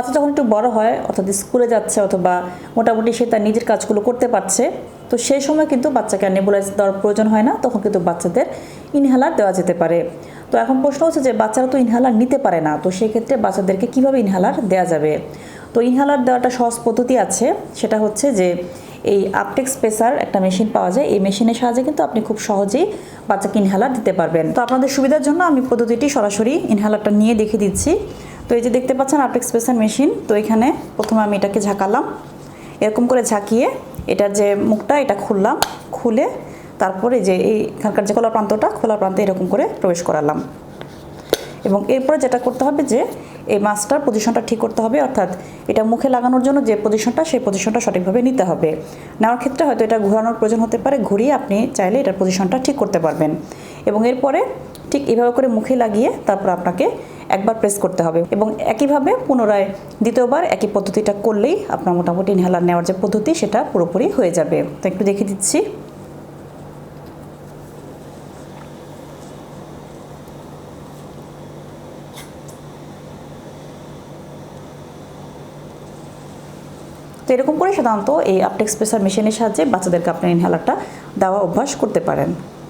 বাচ্চা যখন একটু বড় হয়, অর্থাৎ স্কুলে যাচ্ছে অথবা মোটামুটি সে তার নিজের কাজগুলো করতে পারছে, তো সেই সময় কিন্তু বাচ্চাকে আর দেওয়ার প্রয়োজন হয় না। তখন কিন্তু বাচ্চাদের ইনহেলার দেওয়া যেতে পারে। তো এখন প্রশ্ন হচ্ছে যে, বাচ্চারা তো ইনহেলার নিতে পারে না, তো সেক্ষেত্রে বাচ্চাদেরকে কীভাবে ইনহেলার দেওয়া যাবে? তো ইনহেলার দেওয়াটা সহজ পদ্ধতি আছে। সেটা হচ্ছে যে, এই আপটেক স্পেসার একটা মেশিন পাওয়া যায়। এই মেশিনের সাহায্যে কিন্তু আপনি খুব সহজেই বাচ্চাকে ইনহেলার দিতে পারবেন। তো আপনাদের সুবিধার জন্য আমি পদ্ধতিটি সরাসরি ইনহেলারটা নিয়ে দেখে দিচ্ছি। তো এই যে দেখতে পাচ্ছেন আপটেক স্পেসার মেশিন তো এখানে প্রথমে আমি এটাকে ঝাঁকালাম। এরকম করে ঝাঁকিয়ে এটার যে মুখটা, এটা খুললাম, খুলে তারপরে যে এই এখানকার যে খোলা প্রান্তটা, খোলা প্রান্তে এরকম করে প্রবেশ করালাম। এবং এরপরে যেটা করতে হবে যে, এই মাছটার পজিশনটা ঠিক করতে হবে, অর্থাৎ এটা মুখে লাগানোর জন্য যে পজিশনটা সেই পজিশনটা সঠিকভাবে নিতে হবে। নেওয়ার ক্ষেত্রে হয়তো এটা ঘোরানোর প্রয়োজন হতে পারে, ঘুরিয়ে আপনি চাইলে এটার পজিশনটা ঠিক করতে পারবেন। এবং এরপরে ঠিক এইভাবে করে মুখে লাগিয়ে তারপর আপনাকে একবার প্রেস করতে হবে এবং একইভাবে পুনরায় দ্বিতীয়বার একই পদ্ধতিটা করলেই আপনার মোটামুটি ইনহেলার নেওয়ার যে পদ্ধতি সেটা পুরোপুরি হয়ে যাবে। তো একটু দেখে দিচ্ছি। তো এরকম করে সাধারণত এই আপটেক্স প্রেসার মেশিনের সাহায্যে বাচ্চাদেরকে আপনার ইনহেলারটা দেওয়া অভ্যাস করতে পারেন।